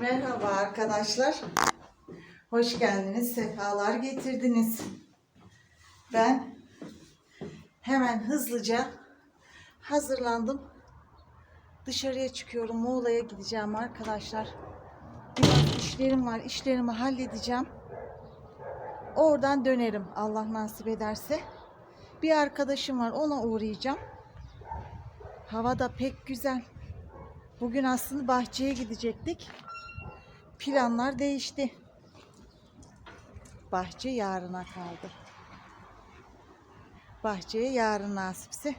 Merhaba arkadaşlar. Hoş geldiniz, sefalar getirdiniz. Ben hemen hızlıca hazırlandım. Dışarıya çıkıyorum. Muğla'ya gideceğim arkadaşlar. Biraz işlerim var. İşlerimi halledeceğim. Oradan dönerim Allah nasip ederse. Bir arkadaşım var. Ona uğrayacağım. Hava da pek güzel. Bugün aslında bahçeye gidecektik. Planlar değişti. Bahçe yarına kaldı. Bahçeye yarın nasipse.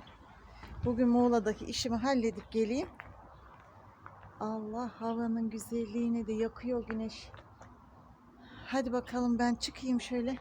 Bugün Muğla'daki işimi halledip geleyim. Allah havanın güzelliğini de yakıyor güneş. Hadi bakalım ben çıkayım şöyle.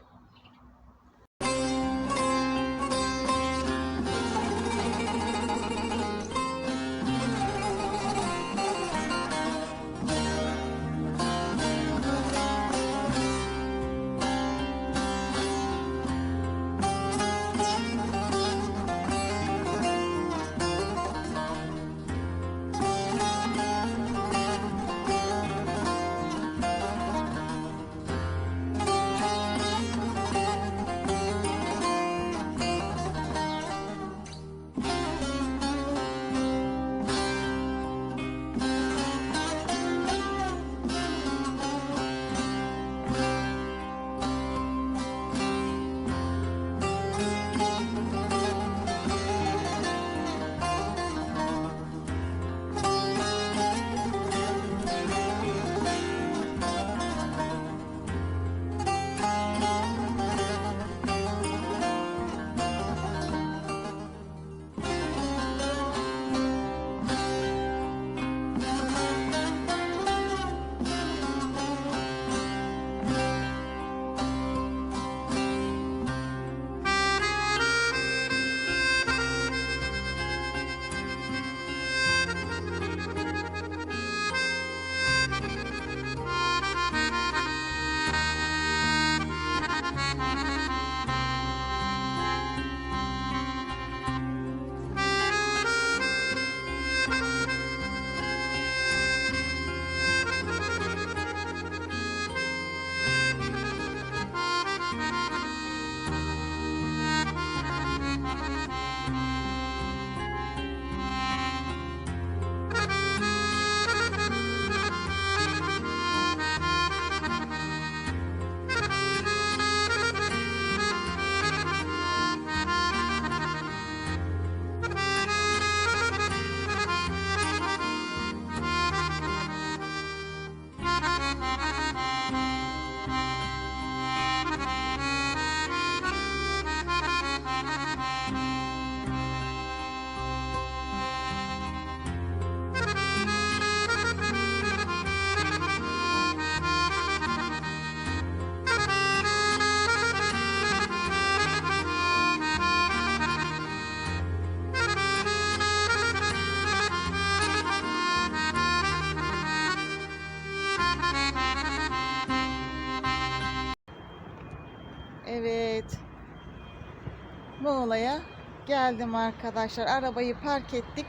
Muğla'ya geldim arkadaşlar. Arabayı park ettik.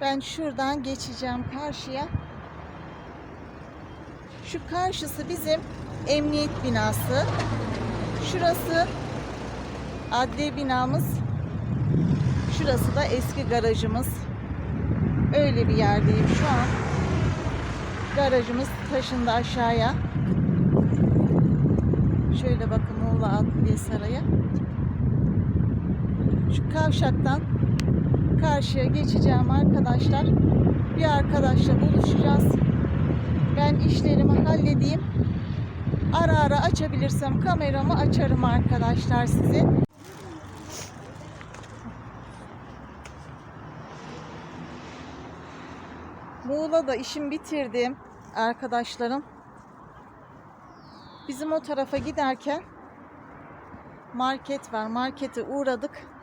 Ben şuradan geçeceğim karşıya. Şu karşısı bizim emniyet binası. Şurası adliye binamız. Şurası da eski garajımız. Öyle bir yerdeyim şu an. Garajımız taşındı aşağıya. Şöyle bakın Muğla Adliye Sarayı. Şu kavşaktan karşıya geçeceğim arkadaşlar. Bir arkadaşla buluşacağız. Ben işlerimi halledeyim. Ara ara açabilirsem kameramı açarım arkadaşlar size. Muğla'da işimi bitirdim arkadaşlarım. Bizim o tarafa giderken market var. Markete uğradık.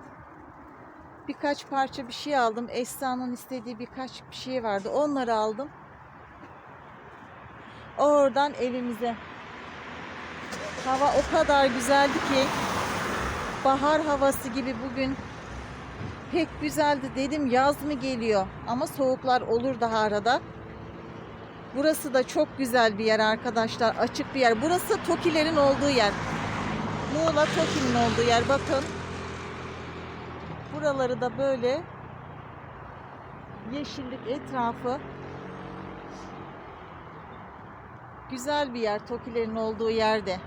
Birkaç parça bir şey aldım. Esra'nın istediği birkaç bir şey vardı. Onları aldım. Oradan evimize. Hava o kadar güzeldi ki bahar havası gibi bugün pek güzeldi dedim yaz mı geliyor ama soğuklar olur daha arada Burası da çok güzel bir yer arkadaşlar. Açık bir yer. Burası Tokilerin olduğu yer. Muğla Toki'nin olduğu yer. Bakın. Buraları da böyle yeşillik etrafı. Güzel bir yer Tokilerin olduğu yerde.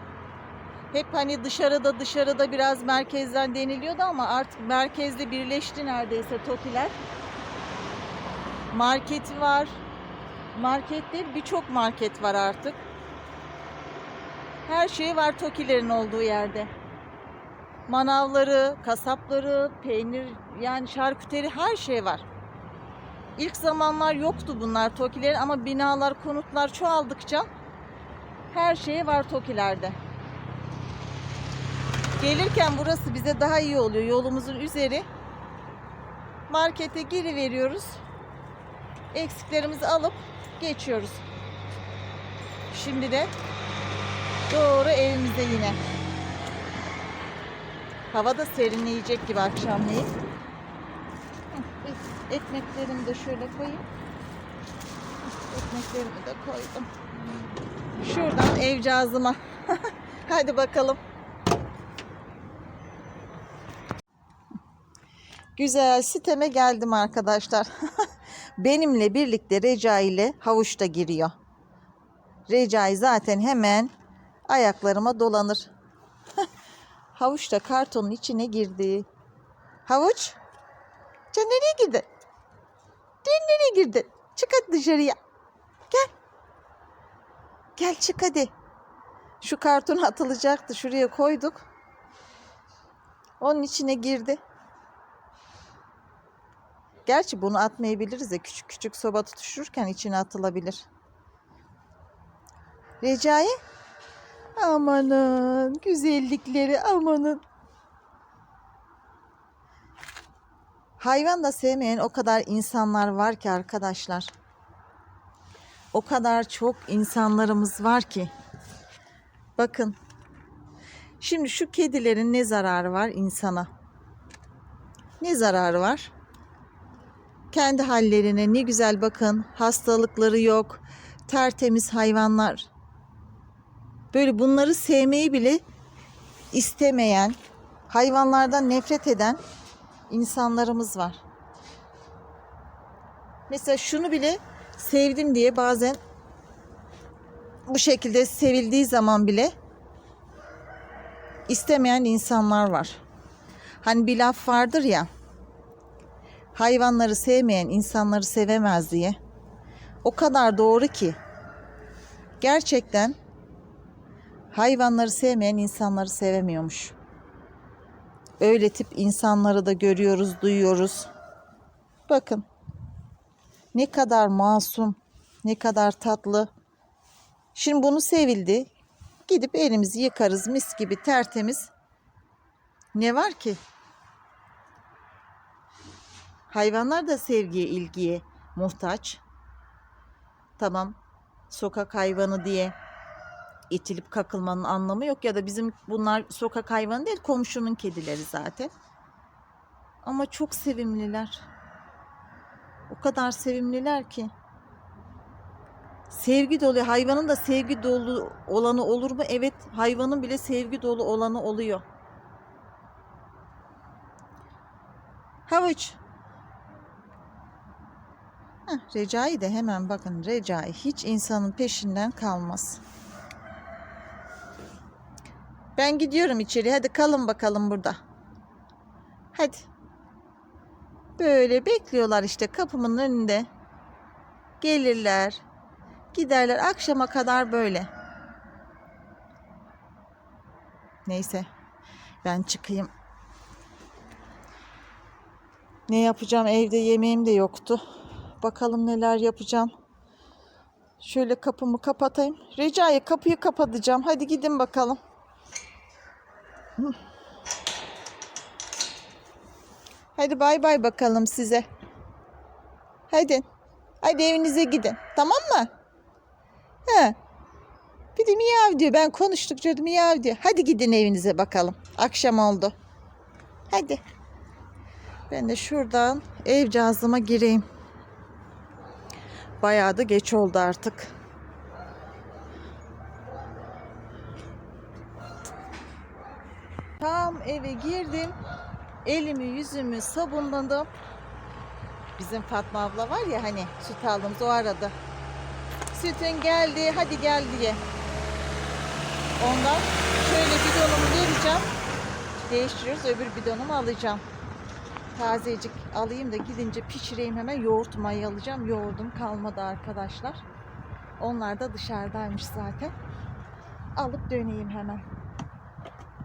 Hep hani dışarıda dışarıda biraz merkezden deniliyordu ama artık merkezde birleşti neredeyse Tokiler. Marketi var. Market değil birçok market var artık. Her şey var Tokilerin olduğu yerde. Manavları, kasapları, peynir yani şarküteri her şey var. İlk zamanlar yoktu bunlar Tokilerin ama binalar, konutlar çoğaldıkça her şey var Tokilerde. Gelirken burası bize daha iyi oluyor. Yolumuzun üzeri. Markete geri veriyoruz. Eksiklerimizi alıp geçiyoruz. Şimdi de doğru evimize yine. Hava da serinleyecek gibi akşamleyin. Ekmeklerimi de şöyle koyayım. Ekmeklerimi de koydum. Şuradan evcağızıma. Hadi bakalım. Güzel siteme geldim arkadaşlar. Benimle birlikte Recai ile havuç da giriyor. Recai zaten hemen ayaklarıma dolanır. Havuç da kartonun içine girdi. Havuç? Sen nereye girdin? Sen nereye girdin? Çık hadi dışarıya. Gel. Gel çık hadi. Şu karton atılacaktı. Şuraya koyduk. Onun içine girdi. Gerçi bunu atmayabiliriz de küçük küçük soba tutuşurken içine atılabilir. Recai? Amanın güzellikleri amanın. Hayvan da sevmeyen o kadar insanlar var ki arkadaşlar. O kadar çok insanlarımız var ki. Bakın. Şimdi şu kedilerin ne zararı var insana? Ne zararı var? Kendi hallerine ne güzel bakın. Hastalıkları yok. Tertemiz hayvanlar. Böyle bunları sevmeyi bile istemeyen, hayvanlardan nefret eden insanlarımız var. Mesela şunu bile sevdim diye bazen bu şekilde sevildiği zaman bile istemeyen insanlar var. Hani bir laf vardır ya hayvanları sevmeyen insanları sevemez diye. O kadar doğru ki gerçekten hayvanları sevmeyen insanları sevemiyormuş. Öyle tip insanları da görüyoruz, duyuyoruz. Bakın ne kadar masum, ne kadar tatlı. Şimdi bunu sevildi. Gidip elimizi yıkarız mis gibi tertemiz. Ne var ki? Hayvanlar da sevgiye, ilgiye muhtaç. Tamam. Sokak hayvanı diye itilip kakılmanın anlamı yok ya da bizim bunlar sokak hayvanı değil komşunun kedileri zaten. Ama çok sevimliler. O kadar sevimliler ki. Sevgi dolu hayvanın da sevgi dolu olanı olur mu? Evet, hayvanın bile sevgi dolu olanı oluyor. Havuç. Heh, Recai de hemen bakın Recai hiç insanın peşinden kalmaz. Ben gidiyorum içeri. Hadi kalın bakalım burada. Hadi. Böyle bekliyorlar işte kapımın önünde. Gelirler. Giderler akşama kadar böyle. Neyse. Ben çıkayım. Ne yapacağım? Evde yemeğim de yoktu. Bakalım neler yapacağım. Şöyle kapımı kapatayım. Recai kapıyı kapatacağım. Hadi gidin bakalım. Hadi bay bay bakalım size. Hadi. Hadi evinize gidin. Tamam mı? He. Bir de miyav diyor. Ben konuştukça miyav diyor. Hadi gidin evinize bakalım. Akşam oldu. Hadi. Ben de şuradan ev cazıma gireyim. Bayağı da geç oldu artık. Tam eve girdim. Elimi yüzümü sabunladım. Bizim Fatma abla var ya hani süt aldığımız o aradı. Sütün geldi hadi gel diye. Ondan şöyle bidonumu vereceğim. Değiştiriyoruz öbür bidonumu alacağım. Tazecik alayım da gidince pişireyim hemen yoğurt mayalayacağım. Yoğurdum kalmadı arkadaşlar. Onlar da dışarıdaymış zaten. Alıp döneyim hemen.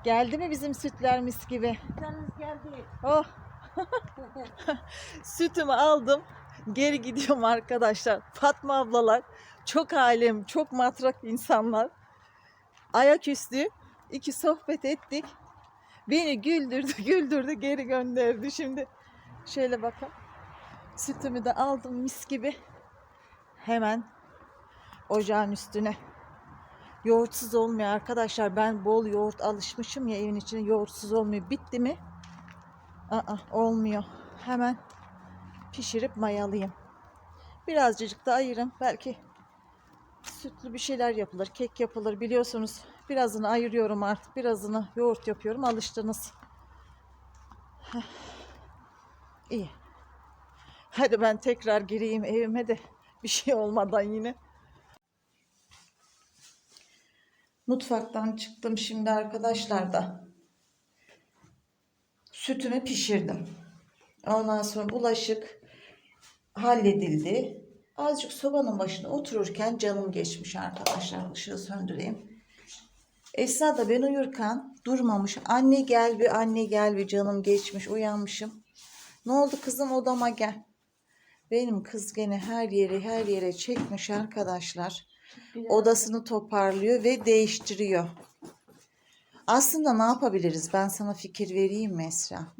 Geldi mi bizim sütler mis gibi? Yalnız geldi. Oh. Sütümü aldım. Geri gidiyorum arkadaşlar. Fatma ablalar çok alem, çok matrak insanlar. Ayaküstü iki sohbet ettik. Beni güldürdü, güldürdü, geri gönderdi. Şimdi şöyle bakın. Sütümü de aldım mis gibi. Hemen ocağın üstüne. Yoğurtsuz olmuyor arkadaşlar. Ben bol yoğurt alışmışım ya evin içine yoğurtsuz olmuyor. Bitti mi? Aa, olmuyor. Hemen pişirip mayalayayım. Birazcık da ayırın. Belki sütlü bir şeyler yapılır. Kek yapılır biliyorsunuz. Birazını ayırıyorum artık. Birazını yoğurt yapıyorum. Alıştınız. Heh. İyi. Hadi ben tekrar gireyim evime de bir şey olmadan yine. Mutfaktan çıktım şimdi arkadaşlar da. Sütümü pişirdim. Ondan sonra bulaşık halledildi. Azıcık sobanın başına otururken canım geçmiş arkadaşlar. Işığı söndüreyim. Esra da ben uyurken durmamış. Anne gel bir anne gel bir canım geçmiş uyanmışım. Ne oldu kızım odama gel. Benim kız gene her yere her yere çekmiş arkadaşlar. Odasını toparlıyor ve değiştiriyor. Aslında ne yapabiliriz? Ben sana fikir vereyim mi Esra?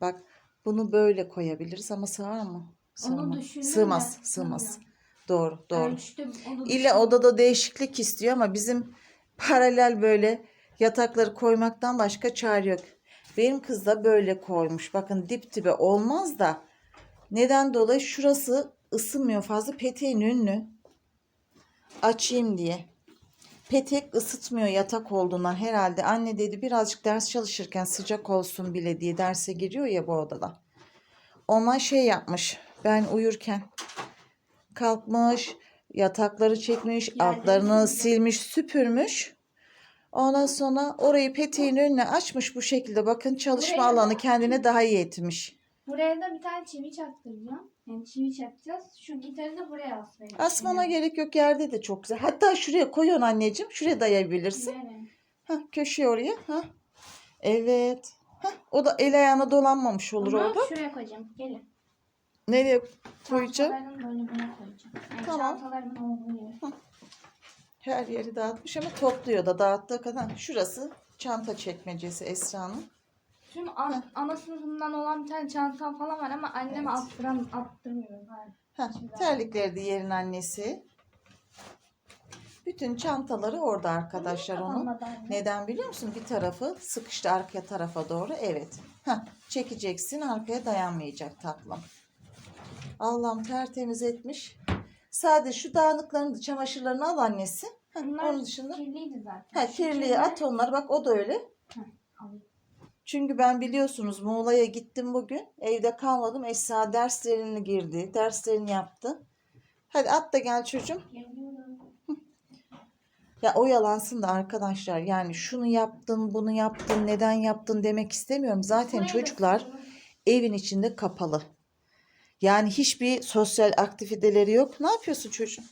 Bak bunu böyle koyabiliriz ama sığar mı? Sığmaz. Sığmaz, sığmaz. Doğru, doğru. Ölçtüm, düşündüm. odada değişiklik istiyor ama bizim paralel böyle yatakları koymaktan başka çare yok. Benim kız da böyle koymuş. Bakın dip dibe olmaz da neden dolayı şurası ısınmıyor fazla peteğin ünlü açayım diye. Petek ısıtmıyor yatak olduğundan herhalde. Anne dedi birazcık ders çalışırken sıcak olsun bile diye derse giriyor ya bu odada. Ona şey yapmış. Ben uyurken kalkmış, yatakları çekmiş, Yerleri altlarını silmiş, süpürmüş. Ondan sonra orayı peteğin önüne açmış bu şekilde. Bakın çalışma Buraya alanı kendine daha iyi etmiş. Buraya da bir tane çivi çaktıracağım. Yani çivi çakacağız. Şu gitarı da buraya asmayı Asmana gerek yok yerde de çok güzel. Hatta şuraya koyun anneciğim. Şuraya dayayabilirsin. Yani. Hah, köşeye oraya. Hah. Evet. Hah, o da el ayağına dolanmamış olur Onu orada. şuraya koyacağım. Gelin. Nereye koyacağım? Çantaların bölümüne koyacağım. Yani Tamam. Çantaların olduğu yere. Her yeri dağıtmış ama topluyor da dağıttığı kadar. Şurası çanta çekmecesi Esra'nın. Tüm an, ana sınıfından olan bir tane çantam falan var ama anneme attıram, attırmıyorum. Heh, terlikleri de yerin annesi. Bütün çantaları orada arkadaşlar onun. Neden biliyor musun? Bir tarafı sıkıştı arka tarafa doğru. Evet. Heh, çekeceksin arkaya dayanmayacak tatlım. Allah'ım tertemiz etmiş. Sadece şu dağınıklarını da çamaşırlarını al annesi. Heh, Bunlar onun dışında. kirliydi zaten. Ha, kirler- at onları. Bak o da öyle. Alayım. Çünkü ben biliyorsunuz Muğla'ya gittim bugün. Evde kalmadım. Esra derslerini girdi. Derslerini yaptı. Hadi at da gel çocuğum. Ya oyalansın da arkadaşlar. Yani şunu yaptın, bunu yaptın, neden yaptın demek istemiyorum. Zaten çocuklar evin içinde kapalı. Yani hiçbir sosyal aktiviteleri yok. Ne yapıyorsun çocuğum?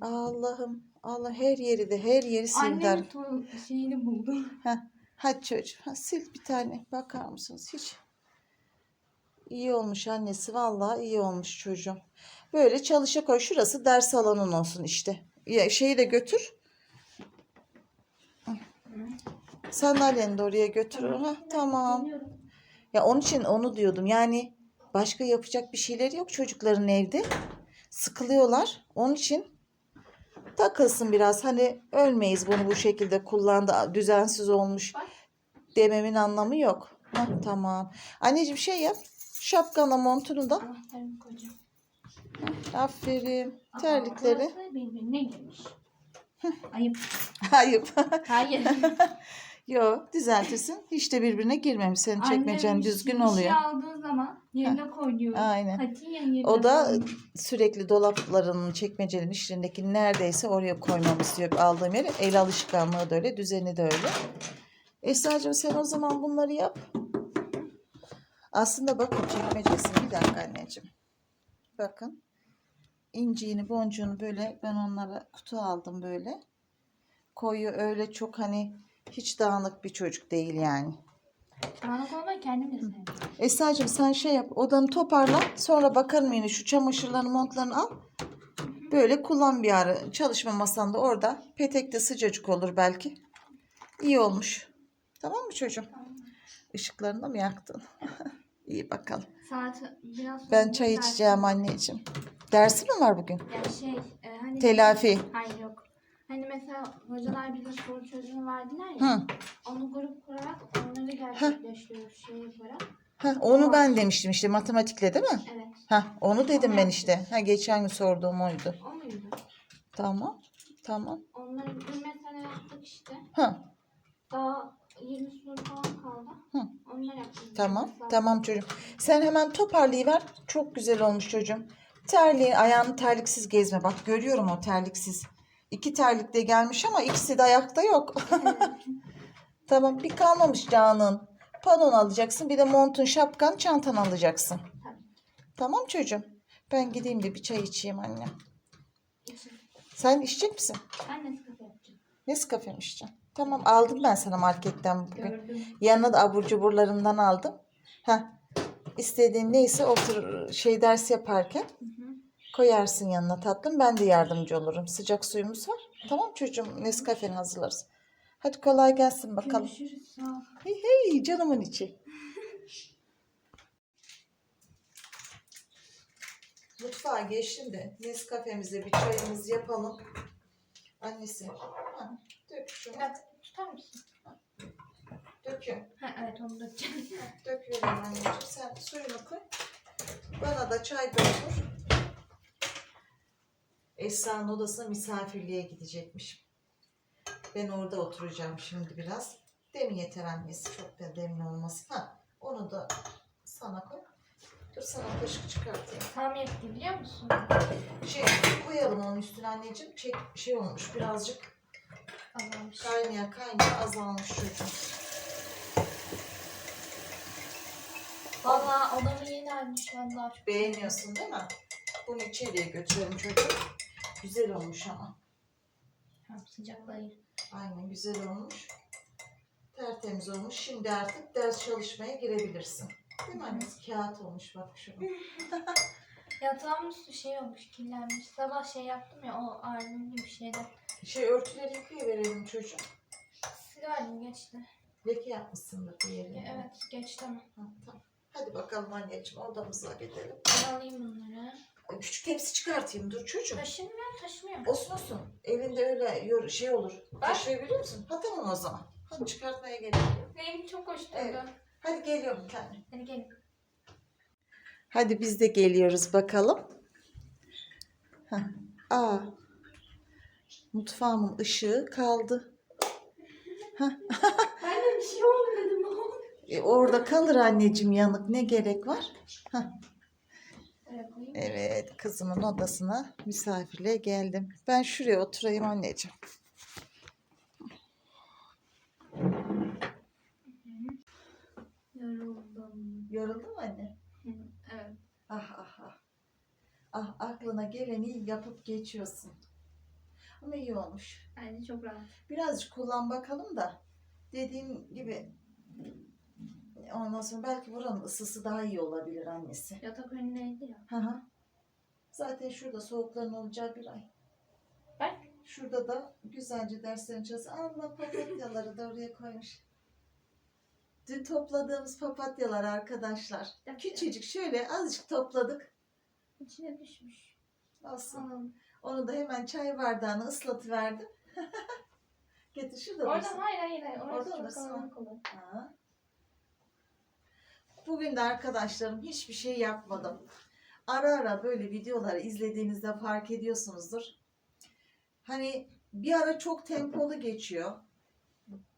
Allah'ım. Allah her yeri de her yeri sildi. Annemin şeyini buldum. Heh, hadi çocuğum. Ha, sil bir tane. Bakar mısınız hiç? İyi olmuş annesi. Vallahi iyi olmuş çocuğum. Böyle çalışa koy. Şurası ders alanın olsun işte. Ya, şeyi de götür. Sandalyeni de oraya götür. Ha, tamam. Ya onun için onu diyordum. Yani başka yapacak bir şeyleri yok çocukların evde. Sıkılıyorlar. Onun için takılsın biraz. Hani ölmeyiz bunu bu şekilde kullandı. Düzensiz olmuş dememin anlamı yok. Hah, tamam. Anneciğim şey yap. Şapkanla montunu da. Anahtarımı koyacağım. Aferin. Terlikleri. burası birbirine girmiş. Ayıp. Hayır. Hayır. Yo düzeltirsin. Hiç de birbirine girmemiş. Senin çekmecen Annem düzgün bir oluyor. şey aldığı zaman yerine koy diyor. Aynen. Katiyen yerine O da koy. sürekli dolaplarının, çekmecelerin içindeki neredeyse oraya koymamı istiyor aldığım yere. El alışkanlığı da öyle, düzeni de öyle. Esra'cığım sen o zaman bunları yap. Aslında bakın çekmecesi. Bir dakika anneciğim. Bakın. İnciğini, boncuğunu böyle ben onlara kutu aldım böyle. Koyu öyle çok hani hiç dağınık bir çocuk değil yani. Bana koyma kendim de sevdim. Esra'cığım sen şey yap odanı toparla sonra bakarım yine şu çamaşırlarını montlarını al. Böyle kullan bir ara çalışma masanda orada petekte sıcacık olur belki. İyi olmuş. Tamam mı çocuğum? Işıklarını da mı yaktın? İyi bakalım. Saat biraz Ben çay içeceğim anneciğim. Dersi mi var bugün? Ya şey e, hani Telafi. Hayır. Hani mesela hocalar bize soru çözümü verdiler ya. Hı. Onu grup kurarak onları gerçekleştiriyoruz şey yaparak. Ha, onu ben demiştim işte matematikle değil mi? Evet. Ha, onu dedim ben işte. Ha, geçen gün sorduğum oydu. O muydu? Tamam. Tamam. Onları bir mesela yaptık işte. Ha, Daha 20 soru falan kaldı. Hı. Onları yaptık. Tamam, tamam çocuğum. Sen hemen toparlayıver. Çok güzel olmuş çocuğum. Terliği, ayağını terliksiz gezme. Bak görüyorum o terliksiz. İki terlik de gelmiş ama ikisi de ayakta yok. tamam, bir kalmamış canın. Panon alacaksın, bir de montun, şapkan, çantan alacaksın. Tamam çocuğum. Ben gideyim de bir çay içeyim anne. Sen içecek misin? Ben Nescafe yapacağım. Nescafe mi içeceksin? Tamam, aldım ben sana marketten bugün. Gördüm. Yanına da abur cuburlarımdan aldım. Ha. İstediğin neyse otur şey ders yaparken. Koyarsın yanına tatlım. Ben de yardımcı olurum. Sıcak suyumuz var. Tamam çocuğum Nescafe'ni hazırlarız. Hadi kolay gelsin bakalım. Görüşürüz. Hey hey canımın içi. Mutfağa geçtim de Nescafe'mize bir çayımız yapalım. Annesi. Ha, dök şunu. Biraz tutar mısın? Döküyorum. Ha, evet onu dökeceğim. Döküyorum anneciğim. Sen suyunu koy. Bana da çay doldur. Esra'nın odasına misafirliğe gidecekmiş. Ben orada oturacağım şimdi biraz. Demin yeter annesi. Çok da demin olmasın. Ha, onu da sana koy. Dur sana kaşık çıkartayım. Tam yetti biliyor musun? Şey koyalım onun üstüne anneciğim. Çek şey olmuş birazcık Azalmış. kaynaya kaynaya azalmış çocuğum. Valla odamı yeni almış valla. çok Beğeniyorsun değil mi? Bunu içeriye götürelim çocuğum. Güzel olmuş ama. Sıcaklayın. Aynen güzel olmuş. Tertemiz olmuş. Şimdi artık ders çalışmaya girebilirsin. Değil mi annesi? Kağıt olmuş bak şu. Yatağımın üstü şey olmuş, kirlenmiş. Sabah şey yaptım ya, o albüm gibi şeyler. Şey örtüleri yıkayıverelim çocuğum. Silerdim geçti. Leke yapmışsındır bir yerine. Evet, geçti ama. Ha, tamam. Hadi bakalım anneciğim odamıza gidelim. Ben alayım bunları. Küçük tepsi çıkartayım dur çocuğum. Taşınmıyor, taşımıyor. Olsun olsun. Elinde öyle yor- şey olur. Taşıyabiliyor musun? Ha tamam o zaman. Hadi çıkartmaya yok. Rengi çok hoş durdu. Evet. Hadi geliyorum kendim. Hadi gelin. Hadi biz de geliyoruz bakalım. Heh. Aa. Mutfağımın ışığı kaldı. Ben de bir şey oldu dedim. E, orada kalır anneciğim yanık. Ne gerek var? Heh. Evet, kızımın odasına misafirliğe geldim. Ben şuraya oturayım anneciğim. Yoruldum. Yoruldun mu anne? evet. Ah ah ah. Ah aklına geleni yapıp geçiyorsun. Ama iyi olmuş. Bence çok rahat. Birazcık kullan bakalım da dediğim gibi ondan sonra belki buranın ısısı daha iyi olabilir annesi. Yatak önündeydi ya. Hı hı. Zaten şurada soğukların olacağı bir ay. Bak. Şurada da güzelce derslerini çalışsın. Allah papatyaları da oraya koymuş. Dün topladığımız papatyalar arkadaşlar. Küçücük şöyle azıcık topladık. İçine düşmüş. Olsun. Tamam. Onu da hemen çay bardağını ıslatıverdim. Getir şurada Orada dursun. hayır hayır hayır. Orası Orada çok mısın? kalabalık olur. Ha. Bugün de arkadaşlarım hiçbir şey yapmadım. Ara ara böyle videoları izlediğinizde fark ediyorsunuzdur. Hani bir ara çok tempolu geçiyor.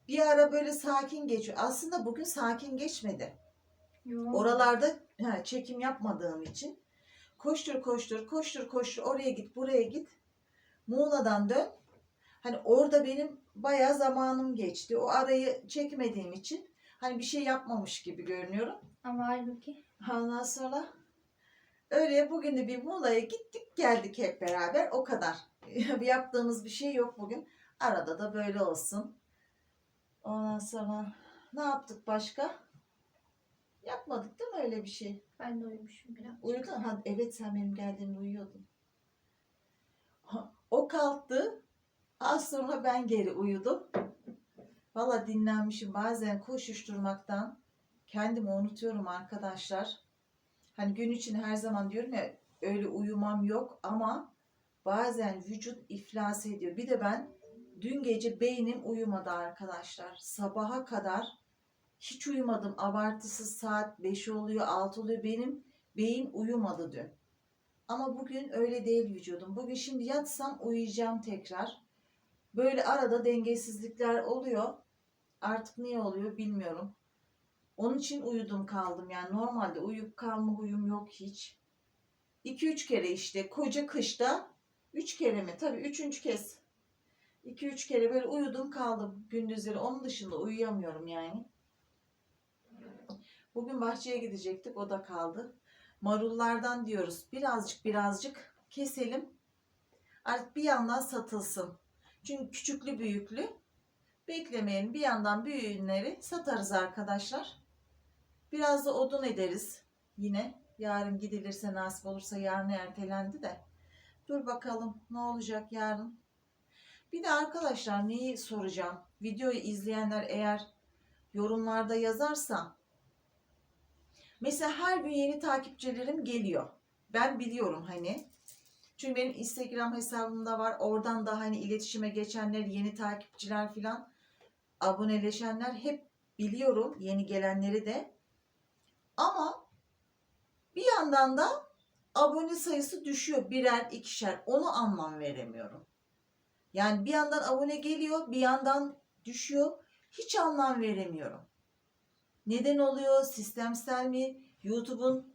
Bir ara böyle sakin geçiyor. Aslında bugün sakin geçmedi. Yok. Oralarda ha, çekim yapmadığım için koştur koştur koştur koştur oraya git buraya git. Muğla'dan dön. Hani orada benim bayağı zamanım geçti. O arayı çekmediğim için hani bir şey yapmamış gibi görünüyorum. Ama halbuki Ondan sonra öyle bugün de bir Muğla'ya gittik geldik hep beraber o kadar. Yaptığımız bir şey yok bugün. Arada da böyle olsun. Ondan sonra ne yaptık başka? Yapmadık değil mi öyle bir şey? ben de uyumuşum biraz. Uyudun. Ha, evet sen benim geldiğimde uyuyordun. O kalktı. Az sonra ben geri uyudum. Valla dinlenmişim. Bazen koşuşturmaktan kendimi unutuyorum arkadaşlar. Hani gün için her zaman diyorum ya öyle uyumam yok ama bazen vücut iflas ediyor. Bir de ben dün gece beynim uyumadı arkadaşlar. Sabaha kadar hiç uyumadım. Abartısız saat 5 oluyor, 6 oluyor. Benim beyin uyumadı dün. Ama bugün öyle değil vücudum. Bugün şimdi yatsam uyuyacağım tekrar. Böyle arada dengesizlikler oluyor. Artık niye oluyor bilmiyorum. Onun için uyudum kaldım. Yani normalde uyuyup kalma huyum yok hiç. 2-3 kere işte koca kışta 3 kere mi? Tabii 3. kez. 2-3 kere böyle uyudum kaldım gündüzleri. Onun dışında uyuyamıyorum yani. Bugün bahçeye gidecektik. O da kaldı. Marullardan diyoruz. Birazcık birazcık keselim. Artık bir yandan satılsın. Çünkü küçüklü büyüklü beklemeyelim. Bir yandan büyüğünleri satarız arkadaşlar. Biraz da odun ederiz. Yine yarın gidilirse nasip olursa yarın ertelendi de. Dur bakalım ne olacak yarın. Bir de arkadaşlar neyi soracağım? Videoyu izleyenler eğer yorumlarda yazarsa Mesela her gün yeni takipçilerim geliyor. Ben biliyorum hani. Çünkü benim Instagram hesabımda var. Oradan da hani iletişime geçenler, yeni takipçiler filan, aboneleşenler hep biliyorum. Yeni gelenleri de. Ama bir yandan da abone sayısı düşüyor. Birer, ikişer. Onu anlam veremiyorum. Yani bir yandan abone geliyor, bir yandan düşüyor. Hiç anlam veremiyorum. Neden oluyor? Sistemsel mi? YouTube'un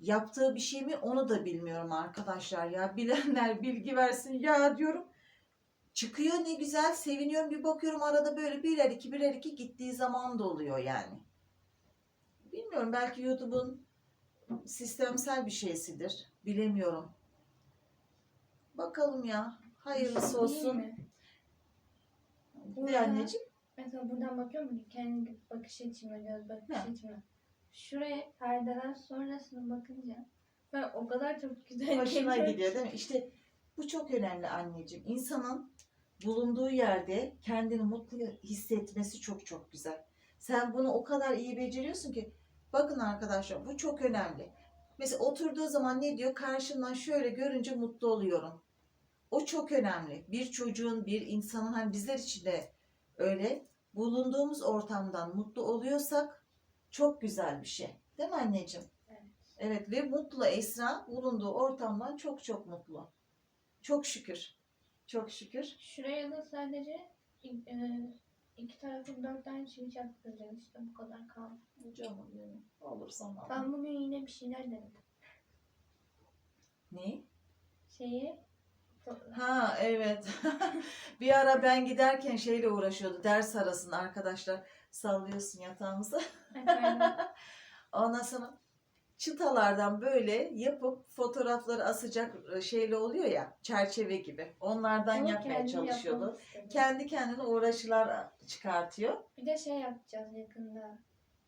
yaptığı bir şey mi? Onu da bilmiyorum arkadaşlar ya. Bilenler bilgi versin ya diyorum. Çıkıyor ne güzel seviniyorum bir bakıyorum arada böyle birer iki birer iki gittiği zaman da oluyor yani. Bilmiyorum belki YouTube'un sistemsel bir şeysidir. Bilemiyorum. Bakalım ya. Hayırlısı olsun. Ne anneciğim? Mesela buradan bakıyorum mu? Kendi bakış açımla, göz bakış Ne? açımla. Şuraya perdeler sonrasına bakınca ben o kadar çok güzel Hoşuna geliyor gidiyor değil mi? İşte bu çok önemli anneciğim. İnsanın bulunduğu yerde kendini mutlu hissetmesi çok çok güzel. Sen bunu o kadar iyi beceriyorsun ki bakın arkadaşlar bu çok önemli. Mesela oturduğu zaman ne diyor? Karşımdan şöyle görünce mutlu oluyorum. O çok önemli. Bir çocuğun, bir insanın hani bizler için de öyle bulunduğumuz ortamdan mutlu oluyorsak çok güzel bir şey. Değil mi anneciğim? Evet. Evet ve mutlu Esra bulunduğu ortamdan çok çok mutlu. Çok şükür. Çok şükür. Şuraya da sadece e, iki tarafı dört tane çivi çaktıracağım işte bu kadar kaldı. Canım benim. Olursan al. Ben bugün yine bir şeyler denedim. Ne? Şeyi Ha evet. bir ara ben giderken şeyle uğraşıyordu. Ders arasında arkadaşlar sallıyorsun yatağımızı. Ondan sonra çıtalardan böyle yapıp fotoğrafları asacak şeyle oluyor ya çerçeve gibi. Onlardan onu yapmaya kendim çalışıyordu. yapmak istedim. Kendi kendine uğraşılar çıkartıyor. Bir de şey yapacağız yakında.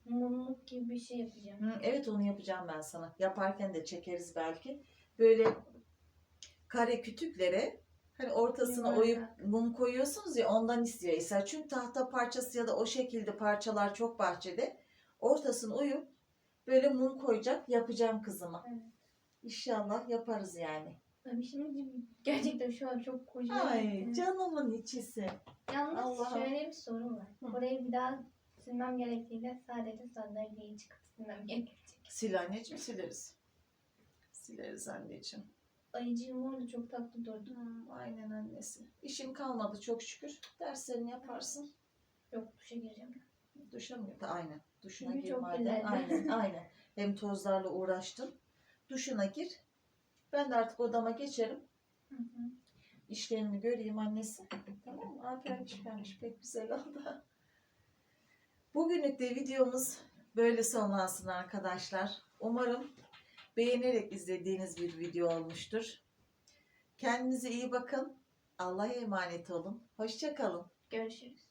Mumluk gibi bir şey yapacağım. Hı, evet onu yapacağım ben sana. Yaparken de çekeriz belki. Böyle kare kütüklere hani ortasına Yuvarlak. oyup mum koyuyorsunuz ya ondan istiyor İsa. Çünkü tahta parçası ya da o şekilde parçalar çok bahçede. Ortasını oyup böyle mum koyacak yapacağım kızıma. Evet. İnşallah yaparız yani. Tabii şimdi gerçekten şu an çok kocaman. Ay canımın içisi. Yalnız Allah'ım. şöyle bir sorun var. Hı. Orayı bir daha silmem gerektiğinde sadece sandalyeyi çıkıp silmem gerekecek. Sil anneciğim sileriz. Sileriz anneciğim. ayıcığım vardı çok tatlı durdu. Hmm, aynen annesi. İşim kalmadı çok şükür. Derslerini yaparsın. Yok duşa gireceğim. Duşa mı? Aynen. Duşuna Çünkü gir çok madem. Aynen, aynen. Hem tozlarla uğraştın. Duşuna gir. Ben de artık odama geçerim. Hı hı. İşlerimi göreyim annesi. Tamam mı? Aferin çıkarmış. Pek güzel oldu. Bugünlük de videomuz böyle sonlansın arkadaşlar. Umarım beğenerek izlediğiniz bir video olmuştur. Kendinize iyi bakın. Allah'a emanet olun. Hoşça kalın. Görüşürüz.